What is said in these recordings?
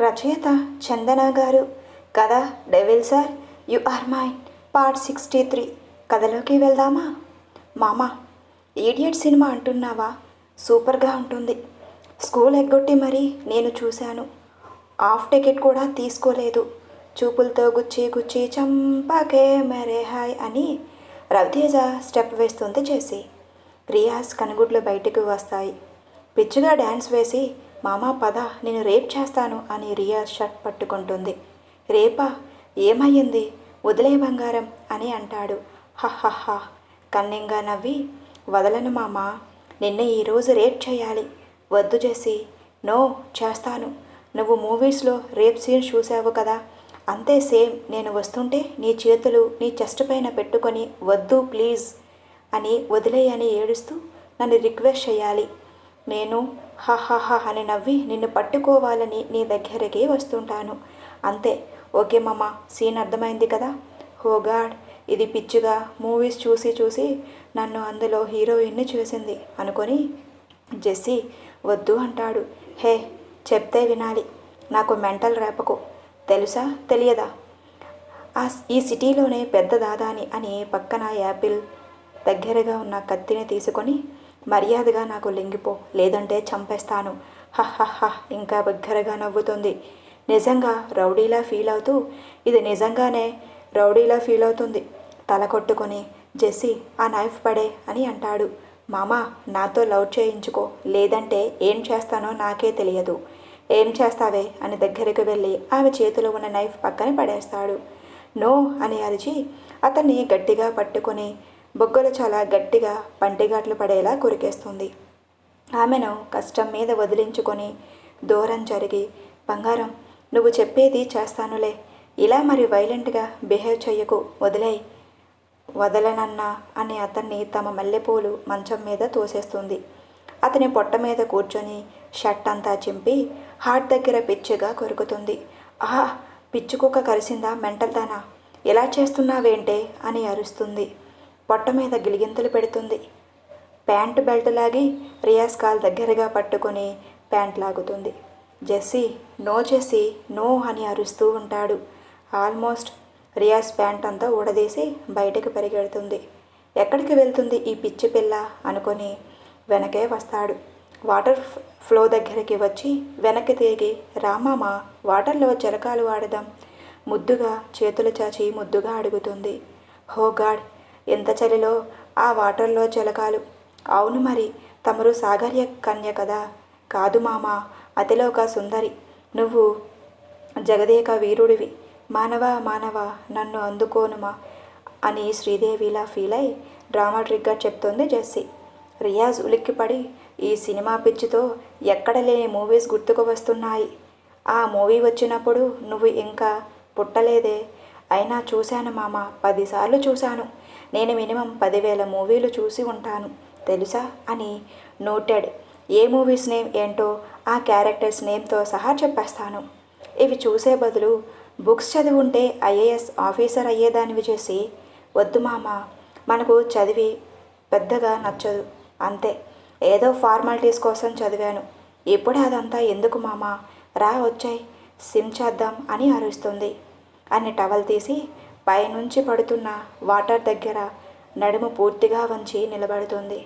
రచయిత చందన గారు. కథ devil sir you are mine. Part sixty three. కథలోకి వెళ్దామా? మామ ఈడియట్ సినిమా అంటున్నావా? సూపర్గా ఉంటుంది. స్కూల్ ఎగ్గొట్టి మరీ నేను చూశాను. హాఫ్ టికెట్ కూడా తీసుకోలేదు. చూపులతో గుచ్చి గుచ్చి చంపాకే మరే హాయ్ అని రవితేజ స్టెప్ వేస్తుంది చేసి. ప్రియాస్ కనుగుడ్లు బయటికి వస్తాయి. పిచ్చిగా డ్యాన్స్ వేసి మామా పద నేను రేప్ చేస్తాను అని రియాజ్ షర్ట్ పట్టుకుంటుంది. రేపా ఏమయ్యింది? వదిలే బంగారం అని అంటాడు. హహహ కన్నింగా నవ్వి వదలను మామా నిన్నే ఈరోజు రేప్ చేయాలి. వద్దు చేసి నో చేస్తాను. నువ్వు మూవీస్లో రేప్ సీన్ చూసావు కదా? అంతే సేమ్ నేను వస్తుంటే నీ చేతులు నీ చెస్ట్ పైన పెట్టుకొని వద్దు ప్లీజ్ అని వదిలేయని ఏడుస్తూ నన్ను రిక్వెస్ట్ చేయాలి. నేను హహహ అని నవ్వి నిన్ను పట్టుకోవాలని నీ దగ్గరికి వస్తుంటాను. అంతే. ఓకే మామ సీన్ అర్థమైంది కదా? హో గాడ్ ఇది పిచ్చిగా మూవీస్ చూసి చూసి నన్ను అందులో హీరోయిన్ని చూసింది అనుకొని జెస్సీ వద్దు అంటాడు. హే చెప్తే వినాలి. నాకు మెంటల్ రేపకు. తెలుసా? తెలియదా? ఆ ఈ సిటీలోనే పెద్ద దాదాని అని పక్కన యాపిల్ దగ్గరగా ఉన్న కత్తిని తీసుకొని మర్యాదగా నాకు లొంగిపో లేదంటే చంపేస్తాను. హహహ ఇంకా బిగ్గరగా నవ్వుతుంది. నిజంగా రౌడీలా ఫీల్ అవుతూ ఇది నిజంగానే రౌడీలా ఫీల్ అవుతుంది. తల కొట్టుకొని జెస్సీ ఆ నైఫ్ పడే అని అంటాడు. మామా నాతో లవ్ చేయించుకో లేదంటే ఏం చేస్తానో నాకే తెలియదు. ఏం చేస్తావే అని దగ్గరికి వెళ్ళి ఆమె చేతిలో ఉన్న నైఫ్ పక్కన పడేస్తాడు. నో అని అరిచి అతన్ని గట్టిగా పట్టుకొని బొగ్గలు చాలా గట్టిగా పంటిగాట్లు పడేలా కొరికేస్తుంది. ఆమెను కష్టం మీద వదిలించుకొని దూరం జరిగి బంగారం నువ్వు చెప్పేది చేస్తానులే. ఇలా మరి వైలెంట్గా బిహేవ్ చెయ్యకు వదిలేయి. వదలనన్నా అని అతన్ని తమ మల్లెపూలు మంచం మీద తోసేస్తుంది. అతని పొట్ట మీద కూర్చొని షర్ట్ అంతా చింపి హార్ట్ దగ్గర పిచ్చిగా కొరుకుతుంది. ఆహా పిచ్చుకుక్క కరిసిందా మెంటల్దానా? ఎలా చేస్తున్నావేంటే అని అరుస్తుంది. పొట్ట మీద గిలిగింతలు పెడుతుంది. ప్యాంటు బెల్ట్ లాగి రియాజ్ కాల్ దగ్గరగా పట్టుకొని ప్యాంట్ లాగుతుంది. జెస్సీ నో జెస్సీ నో అని అరుస్తూ ఉంటాడు. ఆల్మోస్ట్ రియాజ్ ప్యాంట్ అంతా ఊడదీసి బయటకు పరిగెడుతుంది. ఎక్కడికి వెళ్తుంది ఈ పిచ్చి పిల్ల అనుకొని వెనకే వస్తాడు. వాటర్ ఫ్లో దగ్గరికి వచ్చి వెనక్కి తిరిగి రామామ వాటర్లో జలకాలు వాడదాం. ముద్దుగా చేతులు చాచి ముద్దుగా అడుగుతుంది. హో గాడ్ ఎంత చలిలో ఆ వాటర్లో చిలకాలు అవును మరి తమరు సాగర్య కన్య కదా? కాదు మామ అతిలోక సుందరి. నువ్వు జగదేక వీరుడివి. మానవ మానవ నన్ను అందుకోనుమా? అని శ్రీదేవిలా ఫీల్ అయి డ్రామా డ్రామాట్రిక్గా చెప్తోంది జెస్సీ. రియాజ్ ఉలిక్కిపడి ఈ సినిమా పిచ్చితో ఎక్కడ లేని మూవీస్ గుర్తుకు వస్తున్నాయి. ఆ మూవీ వచ్చినప్పుడు నువ్వు ఇంకా పుట్టలేదే. అయినా చూశాను మామ పదిసార్లు చూశాను. నేను మినిమం పదివేల మూవీలు చూసి ఉంటాను. తెలుసా? అని నోటెడ్. ఏ మూవీస్ నేమ్ ఏంటో ఆ క్యారెక్టర్స్ నేమ్తో సహా చెప్పేస్తాను. ఇవి చూసే బదులు బుక్స్ చదివి ఉంటే ఐఏఎస్ ఆఫీసర్ అయ్యేదానివి చేసి వద్దు మామ మనకు చదివి పెద్దగా నచ్చదు. అంతే. ఏదో ఫార్మాలిటీస్ కోసం చదివాను. ఇప్పుడే అదంతా ఎందుకు మామ? రా వచ్చాయి సిమ్ చేద్దాం అని అరుస్తుంది. అని టవల్ తీసి పైనుంచి పడుతున్న వాటర్ దగ్గర నడుము పూర్తిగా వంచి నిలబడుతుంది.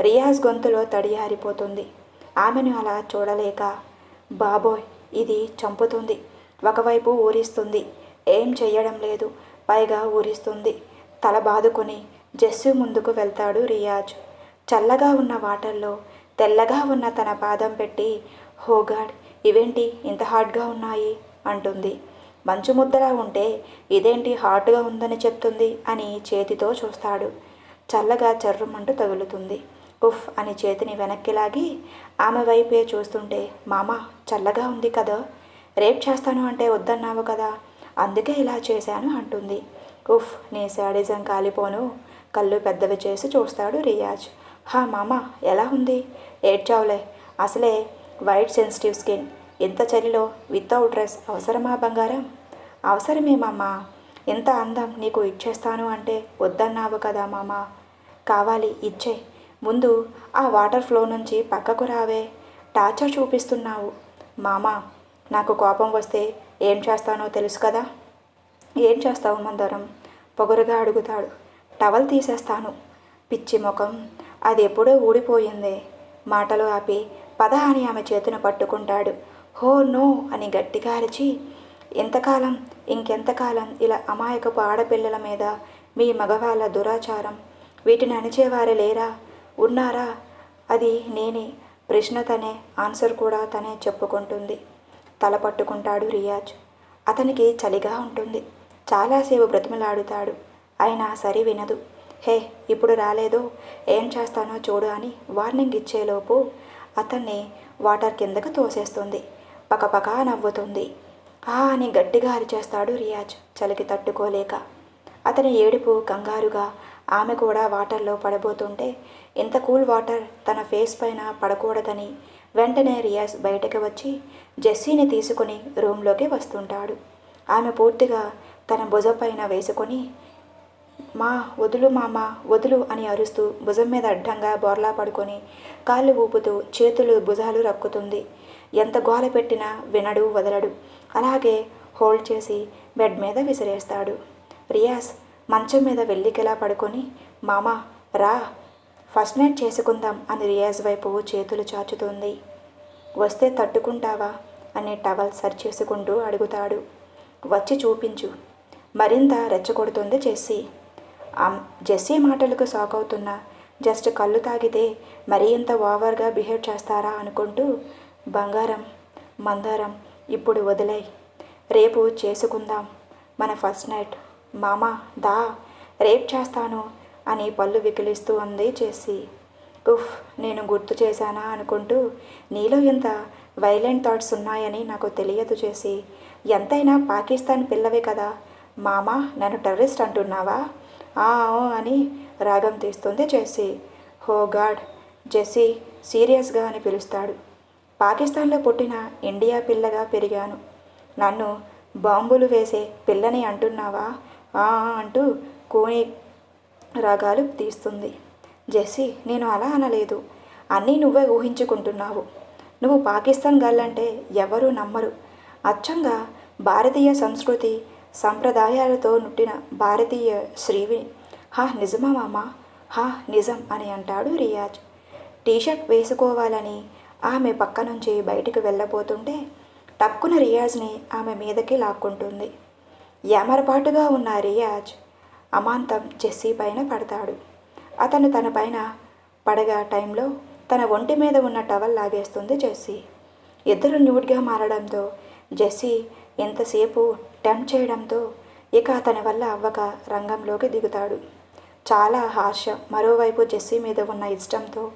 రియాజ్ గొంతులో తడియారిపోతుంది ఆమెను అలా చూడలేక బాబోయ్ ఇది చంపుతుంది. ఒకవైపు ఊరిస్తుంది. ఏం చెయ్యడం లేదు. పైగా ఊరిస్తుంది. తల బాదుకొని జస్సు ముందుకు వెళ్తాడు రియాజ్. చల్లగా ఉన్న వాటర్లో తెల్లగా ఉన్న తన పాదం పెట్టి హోగాడ్ ఇవేంటి ఇంత హార్డ్గా ఉన్నాయి? అంటుంది. మంచు ముద్దలా ఉంటే ఇదేంటి హాట్గా ఉందని చెప్తుంది అని చేతితో చూస్తాడు. చల్లగా చర్రమంటూ తగులుతుంది. ఉఫ్ అని చేతిని వెనక్కి లాగి ఆమె వైపే చూస్తుంటే మామ చల్లగా ఉంది కదా. రేప్ చేస్తాను అంటే వద్దన్నావు కదా. అందుకే ఇలా చేశాను అంటుంది. ఉఫ్ నీ శాడిజం కాలిపోను. కళ్ళు పెద్దవి చేసి చూస్తాడు రియాజ్. హా మామ ఎలా ఉంది? ఏడ్చావులే. అసలే వైట్ సెన్సిటివ్ స్కిన్. ఇంత చలిలో వితౌట్ డ్రెస్ అవసరమా బంగారం? అవసరమే మామ. ఎంత అందం నీకు ఇచ్చేస్తాను అంటే వద్దన్నావు కదా మామ. కావాలి ఇచ్చే. ముందు ఆ వాటర్ ఫ్లో నుంచి పక్కకు రావే. టార్చర్ చూపిస్తున్నావు. మామ నాకు కోపం వస్తే ఏం చేస్తానో తెలుసు కదా? ఏం చేస్తావు మందరం? పొగరుగా అడుగుతాడు. టవల్ తీసేస్తాను. పిచ్చి ముఖం. అది ఎప్పుడో ఊడిపోయిందే. మాటలు ఆపి పద అని ఆమె చేతిని పట్టుకుంటాడు. హో నో అని గట్టిగా అరిచి ఎంతకాలం ఇంకెంతకాలం ఇలా అమాయకపు ఆడపిల్లల మీద మీ మగవాళ్ళ దురాచారం? వీటిని అణిచేవారే లేరా? ఉన్నారా? అది నేనే. ప్రశ్న తనే ఆన్సర్ కూడా తనే చెప్పుకుంటుంది. తల పట్టుకుంటాడు రియాజ్. అతనికి చలిగా ఉంటుంది. చాలాసేపు బ్రతిమలాడుతాడు. అయినా సరి వినదు. హే ఇప్పుడు రాలేదో? ఏం చేస్తానో చూడు అని వార్నింగ్ ఇచ్చేలోపు అతన్ని వాటర్ కిందకు తోసేస్తుంది. పకపకా నవ్వుతుంది. ఆ అని గట్టిగా అరిచేస్తాడు రియాజ్. చలికి తట్టుకోలేక. అతని ఏడుపు కంగారుగా. ఆమె కూడా వాటర్లో పడబోతుంటే ఇంత కూల్ వాటర్ తన ఫేస్ పైన పడకూడదని వెంటనే రియాజ్ బయటకు వచ్చి జెస్సీని తీసుకుని రూమ్లోకి వస్తుంటాడు. ఆమె పూర్తిగా తన భుజం పైన వేసుకొని మా వదులు మామ వదులు అని అరుస్తూ భుజం మీద అడ్డంగా బోర్లా పడుకొని కాళ్ళు ఊపుతూ చేతులు భుజాలు రక్కుతుంది. ఎంత గోల పెట్టినా వినడు వదలడు. అలాగే హోల్డ్ చేసి బెడ్ మీద విసిరేస్తాడు. రియాజ్ మంచం మీద వెళ్ళికెలా పడుకొని మామ రా ఫస్ట్ నైట్ చేసుకుందాం అని రియాజ్ వైపు చేతులు చాచుతుంది. వస్తే తట్టుకుంటావా? అని టవల్ సరి చేసుకుంటూ అడుగుతాడు. వచ్చి చూపించు. మరింత రెచ్చగొడుతుంది జెస్సీ. జెస్సీ మాటలకు షాక్ అవుతున్నా జస్ట్ కళ్ళు తాగితే మరీ ఇంత ఓవర్గా బిహేవ్ చేస్తారా అనుకుంటూ బంగారం మందారం ఇప్పుడు వదిలే రేపు చేసుకుందాం. మన ఫస్ట్ నైట్. మామా దా రేప్ చేస్తాను అని పళ్ళు వికిలిస్తూ అంది చేసి. ఉఫ్ నేను గుర్తు చేశానా అనుకుంటూ నీలో ఇంత వైలెంట్ థాట్స్ ఉన్నాయని నాకు తెలియదు చేసి. ఎంతైనా పాకిస్తాన్ పిల్లవే కదా. మామ నన్ను టెర్రరిస్ట్ అంటున్నావా? ఆ ఓ అని రాగం తీస్తుంది జెస్సీ హో గాడ్ జెస్సీ సీరియస్గా అని పిలుస్తాడు. పాకిస్తాన్లో పుట్టిన ఇండియా పిల్లగా పెరిగాను. నన్ను బాంబులు వేసే పిల్లని అంటున్నావా? ఆ అంటూ కోని రాగాలు తీస్తుంది. జెస్సీ నేను అలా అనలేదు. అన్నీ నువ్వే ఊహించుకుంటున్నావు. నువ్వు పాకిస్తాన్ గల్లంటే ఎవరూ నమ్మరు. అచ్చంగా భారతీయ సంస్కృతి సంప్రదాయాలతో నుట్టిన భారతీయ శ్రీవి. హా నిజమా మామ? హా నిజం అని అంటాడు రియాజ్. టీషర్ట్ వేసుకోవాలని ఆమె పక్క నుంచి బయటికి వెళ్ళబోతుంటే టక్కున రియాజ్ని ఆమె మీదకి లాక్కుంటుంది. ఏమరపాటుగా ఉన్న రియాజ్ అమాంతం జెస్సీ పైన పడతాడు. అతను తన పైన పడగా టైంలో తన ఒంటి మీద ఉన్న టవల్ లాగేస్తుంది జెస్సీ. ఇద్దరు న్యూడ్గా మారడంతో జెస్సీ ఎంతసేపు టెంప్ట్ చేయడంతో ఇక అతని వల్ల అవ్వక రంగంలోకి దిగుతాడు. చాలా హాస్యం మరోవైపు జెస్సీ మీద ఉన్న ఇష్టంతో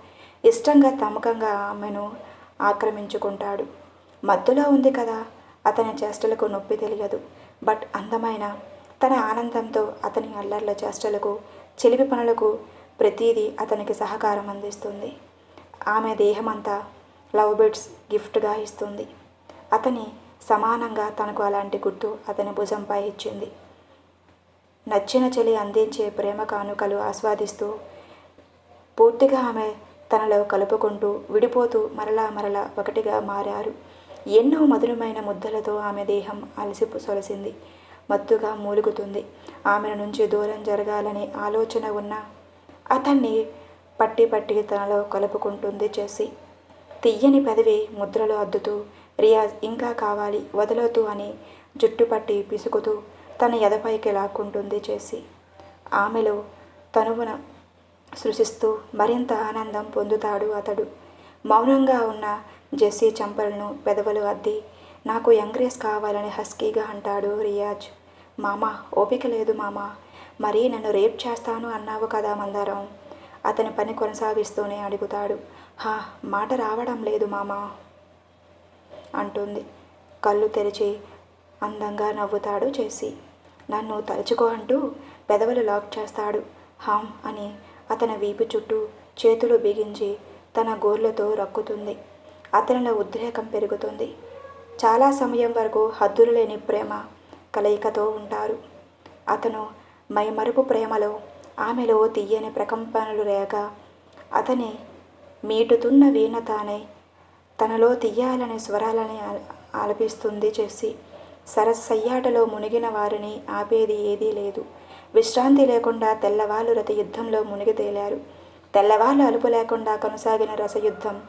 ఇష్టంగా తమకంగా ఆమెను ఆక్రమించుకుంటాడు. మత్తులో ఉంది కదా అతని చేష్టలకు నొప్పి తెలియదు. బట్ అందమైన తన ఆనందంతో అతని అల్లర్ల చేష్టలకు చెలిపి పనులకు ప్రతీది అతనికి సహకారం అందిస్తుంది. ఆమె దేహమంతా లవ్ బెడ్స్ గిఫ్ట్గా ఇస్తుంది. అతని సమానంగా తనకు అలాంటి గుర్తు అతని భుజంపై ఇచ్చింది. నచ్చిన చెలి అందించే ప్రేమ కానుకలు ఆస్వాదిస్తూ పూర్తిగా ఆమె తనలో కలుపుకుంటూ విడిపోతూ మరలా మరలా ఒకటిగా మారారు. ఎన్నో మధురమైన ముద్దలతో ఆమె దేహం అలసి సొలసింది. మత్తుగా మూలుగుతుంది. ఆమెను నుంచి దూరం జరగాలనే ఆలోచన ఉన్న అతన్ని పట్టి పట్టి తనలో కలుపుకుంటుంది చేసి. తియ్యని పెదవి ముద్రలో అద్దుతూ రియాజ్ ఇంకా కావాలి వదలొద్దు అని జుట్టు పట్టి పిసుకుతూ తన ఎదపైకి లాక్కుంటుంది చేసి. ఆమెలో తనువున సృశిస్తూ మరింత ఆనందం పొందుతాడు అతడు. మౌనంగా ఉన్న జెస్సీ చంపలను పెదవులు అద్ది నాకు యంగ్రేస్ కావాలని హస్కీగా అంటాడు రియాజ్. మామ ఓపిక లేదు మామ. మరి నన్ను రేప్ చేస్తాను అన్నావు కదా మందారం. అతని పని కొనసాగిస్తూనే అడుగుతాడు. హా మాట రావడం లేదు మామ. అంటుంది. కళ్ళు తెరిచి అందంగా నవ్వుతాడు చేసి నన్ను తలుచుకో అంటూ పెదవులు లాక్ చేస్తాడు. హామ్ అని అతని వీపు చుట్టూ చేతులు బిగించి తన గోర్లతో రక్కుతుంది. అతనిలో ఉద్రేకం పెరుగుతుంది. చాలా సమయం వరకు హద్దులు లేని ప్రేమ కలయికతో ఉంటారు. అతను మైమరుపు ప్రేమలో ఆమెలో తీయని ప్రకంపనలు రేగ అతని మీటుతున్న వీణ తానే తనలో తీయాలని స్వరాలని ఆలపిస్తుంది చేసి సరస్సయ్యాటలో మునిగిన వారిని ఆపేది ఏదీ లేదు. విశ్రాంతి లేకుండా తెల్లవాళ్ళు రథయుద్ధంలో మునిగి తేలారు. తెల్లవాళ్ళు అలుపు లేకుండా కొనసాగిన రసయుద్ధం.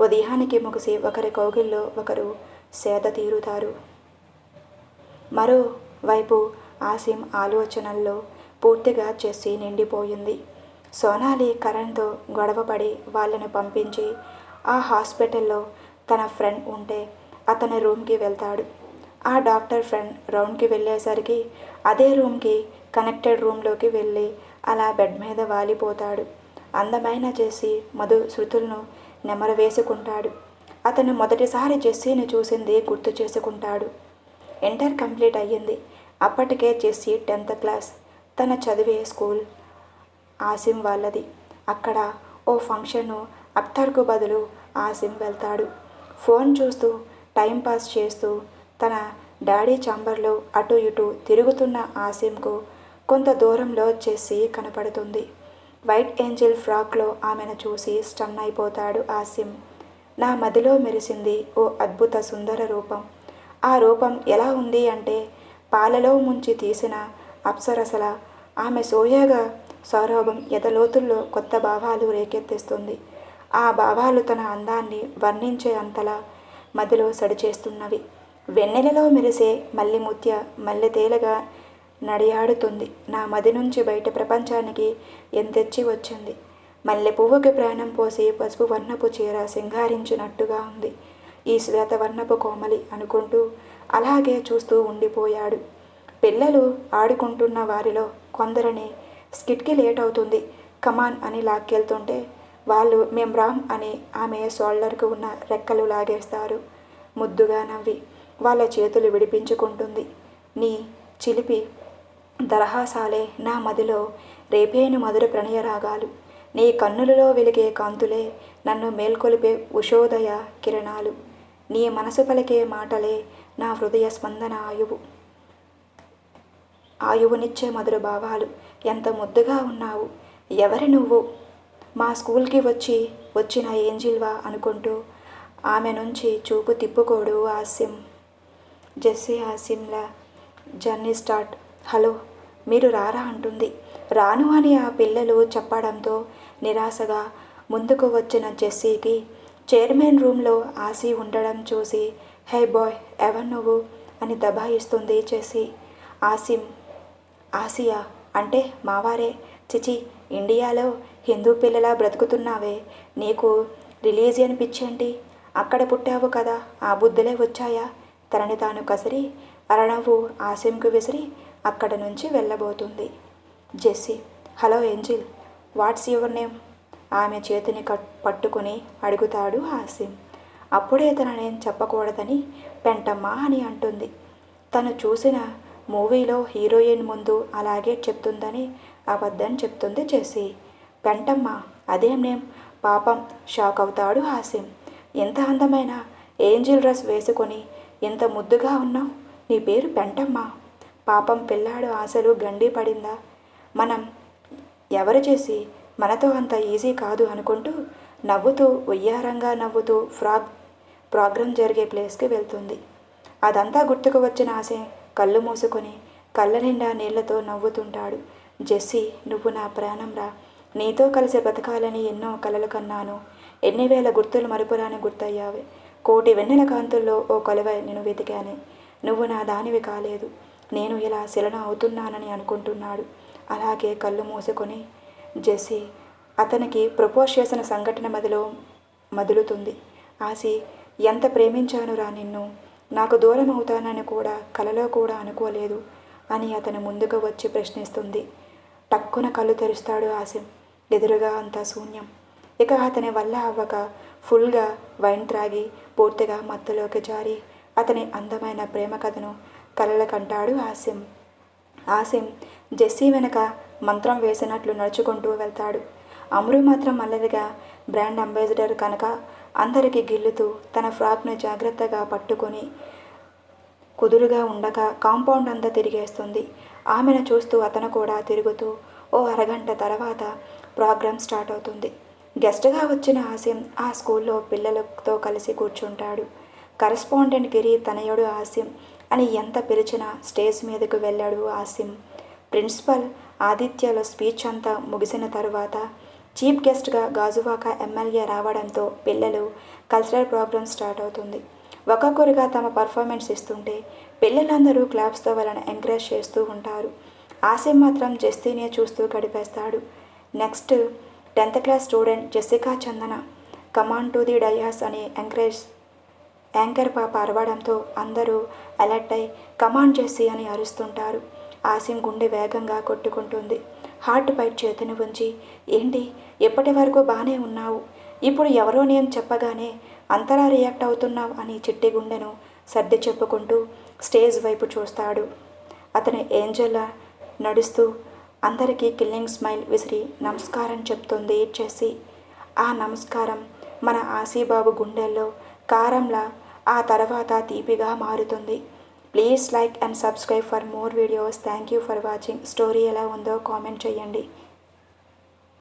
ఉదయానికి ముగిసి ఒకరి కౌగిల్లో ఒకరు సేద తీరుతారు. మరోవైపు ఆసిం ఆలోచనల్లో పూర్తిగా చేసి నిండిపోయింది. సోనాలి కరణ్తో గొడవపడి వాళ్ళని పంపించి ఆ హాస్పిటల్లో తన ఫ్రెండ్ ఉంటే అతని రూమ్కి వెళ్తాడు. ఆ డాక్టర్ ఫ్రెండ్ రౌండ్కి వెళ్ళేసరికి అదే రూమ్కి కనెక్టెడ్ రూమ్లోకి వెళ్ళి అలా బెడ్ మీద వాలిపోతాడు. అందమైన చేసి మధు శృతులను నెమరు వేసుకుంటాడు అతను మొదటిసారి జెస్సీని చూసింది గుర్తు చేసుకుంటాడు. ఇంటర్ కంప్లీట్ అయ్యింది. అప్పటికే జెస్సీ టెన్త్ క్లాస్. తన చదివే స్కూల్ ఆసిమ్ వాళ్ళది. అక్కడ ఓ ఫంక్షన్ను అఖ్తర్కు బదులు ఆసిం వెళ్తాడు. ఫోన్ చూస్తూ టైంపాస్ చేస్తూ తన డాడీ చాంబర్లో అటు ఇటు తిరుగుతున్న ఆసిమ్కు కొంత దూరంలో జెస్సీ కనపడుతుంది. వైట్ ఏంజిల్ ఫ్రాక్లో ఆమెను చూసి స్టన్ అయిపోతాడు ఆసిమ్. నా మదిలో మెరిసింది ఓ అద్భుత సుందర రూపం. ఆ రూపం ఎలా ఉంది అంటే పాలలో ముంచి తీసిన అప్సరసల. ఆమె సోయగా సౌరభం ఎదలోతుల్లో కొత్త భావాలు రేకెత్తిస్తుంది. ఆ భావాలు తన అందాన్ని వర్ణించే అంతలా మదిలో సడిచేస్తున్నవి. వెన్నెలలో మెరిసే మల్లిముత్య మల్లెతేలగా నడియాడుతుంది. నా మది నుంచి బయట ప్రపంచానికి ఎంతెచ్చి వచ్చింది? మల్లె పువ్వుకి ప్రాణం పోసి పసుపు వర్ణపు చీర సింగారించినట్టుగా ఉంది. ఈ శ్వేతవర్ణపు కోమలి అనుకుంటూ అలాగే చూస్తూ ఉండిపోయాడు. పిల్లలు ఆడుకుంటున్న వారిలో కొందరిని స్కిట్కి లేట్ అవుతుంది. కమాన్ అని లాక్కెళ్తుంటే వాళ్ళు మేం రామ్ అని ఆమె షోల్డర్కు ఉన్న రెక్కలు లాగేస్తారు. ముద్దుగా నవ్వి వాళ్ళ చేతులు విడిపించుకుంటుంది. నీ చిలిపి దరహాసాలే నా మదిలో రేపేను మధుర ప్రణయ రాగాలు నీ కన్నులలో వెలిగే కాంతులే నన్ను మేల్కొలిపే ఉషోదయ కిరణాలు. నీ మనసు పలికే మాటలే నా హృదయ స్పందన ఆయువు. ఆయువునిచ్చే మధుర భావాలు ఎంత ముద్దుగా ఉన్నావు. ఎవరి నువ్వు? మా స్కూల్కి వచ్చి వచ్చిన ఏంజిల్వా అనుకుంటూ ఆమె నుంచి చూపు తిప్పుకోడు హాస్యం జెస్సీ ఆసిమ్లా జర్నీ స్టార్ట్. హలో మీరు రారా అంటుంది. రాను అని ఆ పిల్లలు చెప్పడంతో నిరాశగా ముందుకు వచ్చిన జెస్సీకి చైర్మన్ రూమ్లో ఆసి ఉండడం చూసి హే బాయ్ ఎవరు నువ్వు? అని దబాయిస్తుంది జెస్సీ. ఆసిం ఆసియా అంటే మావారే. చిచి ఇండియాలో హిందూ పిల్లలా బ్రతుకుతున్నావే. నీకు రిలీజియన్ పిచ్చేంటి అక్కడ పుట్టావు కదా ఆ బుద్ధులే వచ్చాయా? తనని తాను కసిరి అరణవు ఆసిమ్కు విసిరి అక్కడ నుంచి వెళ్ళబోతుంది. Jessie hello angel what's your name? ఆమె చేతిని కట్ పట్టుకుని అడుగుతాడు హాస్యం అప్పుడే తననేం చెప్పకూడదని పెంటమ్మ అని అంటుంది. తను చూసిన మూవీలో హీరోయిన్ ముందు అలాగే చెప్తుందని అబద్ధం చెప్తుంది జెస్సీ. పెంటమ్మ అదేం నేమ్? పాపం షాక్ అవుతాడు హాస్యం ఎంత అందమైన ఏంజిల్ డ్రెస్ వేసుకొని ఎంత ముద్దుగా ఉన్నావు? నీ పేరు పెంటమ్మ. పాపం పిల్లాడు ఆశలు గండి పడిందా? మనం ఎవరు చేసి మనతో అంత ఈజీ కాదు అనుకుంటూ నవ్వుతూ ఉయ్యారంగా నవ్వుతూ ఫ్రాగ్ ప్రోగ్రాం జరిగే ప్లేస్కి వెళ్తుంది. అదంతా గుర్తుకు వచ్చిన ఆశ కళ్ళు మూసుకొని కళ్ళ నిండా నీళ్ళతో నవ్వుతుంటాడు. జెస్సీ నువ్వు నా ప్రాణంరా నీతో కలిసి బతకాలని ఎన్నో కలలు కన్నాను. ఎన్ని వేల గుర్తులు మరుపురాని గుర్తయ్యావి. కోటి వెన్నెల కాంతుల్లో ఓ కొలవై నేను వెతికాను. నువ్వు నా దానివి కాలేదు. నేను ఇలా శిలన అవుతున్నానని అనుకుంటున్నాడు. అలాగే కళ్ళు మూసుకొని జెస్సీ అతనికి ప్రపోజ్ చేసిన సంఘటన మదిలో మదులుతుంది. ఆసి ఎంత ప్రేమించానురా నిన్ను? నాకు దూరం అవుతానని కూడా కలలో కూడా అనుకోలేదు అని అతను ముందుకు వచ్చి ప్రశ్నిస్తుంది. టక్కున కళ్ళు తెరుస్తాడు ఆసిం ఎదురుగా అంతా శూన్యం. ఇక అతని వల్ల అవ్వక ఫుల్గా వైన్ త్రాగి పూర్తిగా మత్తులోకి జారి అతని అందమైన ప్రేమ కథను కలలకంటాడు హాస్యం. హాస్యం జెస్సీ వెనక మంత్రం వేసినట్లు నడుచుకుంటూ వెళ్తాడు. అమరు మాత్రం అల్లరిగా బ్రాండ్ అంబాసిడర్ కనుక అందరికీ గిల్లుతూ తన ఫ్రాక్ను జాగ్రత్తగా పట్టుకొని కుదురుగా ఉండగా కాంపౌండ్ అంతా తిరిగేస్తుంది. ఆమెను చూస్తూ అతను కూడా తిరుగుతూ ఓ అరగంట తర్వాత ప్రోగ్రామ్ స్టార్ట్ అవుతుంది. గెస్ట్గా వచ్చిన హాస్యం ఆ స్కూల్లో పిల్లలతో కలిసి కూర్చుంటాడు. కరస్పాండెంట్ గిరి తనయుడు హాస్యం అని ఎంత పిలిచినా స్టేజ్ మీదకు వెళ్ళాడు ఆసిం ప్రిన్సిపల్ ఆదిత్యలో స్పీచ్ అంతా ముగిసిన తరువాత చీఫ్ గెస్ట్గా గాజువాక ఎమ్మెల్యే రావడంతో పిల్లలు కల్చరల్ ప్రోగ్రామ్ స్టార్ట్ అవుతుంది. ఒక్కొక్కరుగా తమ పర్ఫార్మెన్స్ ఇస్తుంటే పిల్లలందరూ క్లాప్స్తో వాళ్ళని ఎంకరేజ్ చేస్తూ ఉంటారు. ఆసిం మాత్రం జస్తీనే చూస్తూ గడిపేస్తాడు. Next tenth class student Jessica Chandana command to the dais అని ఎంకరేజ్ యాంకర్ పాప అరవడంతో అందరూ అలర్ట్ అయి కమాండ్ చేసి అని అరుస్తుంటారు. ఆసిం గుండె వేగంగా కొట్టుకుంటుంది. హార్ట్ పై చేతిని ఉంచి ఏంటి ఎప్పటి వరకు బాగానే ఉన్నావు? ఇప్పుడు ఎవరో నేను చెప్పగానే అంతలా రియాక్ట్ అవుతున్నావు? అని చిట్టి గుండెను సర్ది చెప్పుకుంటూ స్టేజ్ వైపు చూస్తాడు. అతని ఏంజల్లా నడుస్తూ అందరికీ కిల్లింగ్ స్మైల్ విసిరి నమస్కారం చెప్తుంది చేసి ఆ నమస్కారం మన ఆసీబాబు గుండెల్లో కారంలా ఆ తర్వాత తీపిగా మారుతుంది. Please like and subscribe for more videos. Thank you for watching. Story ఎలా ఉందో కామెంట్ చేయండి.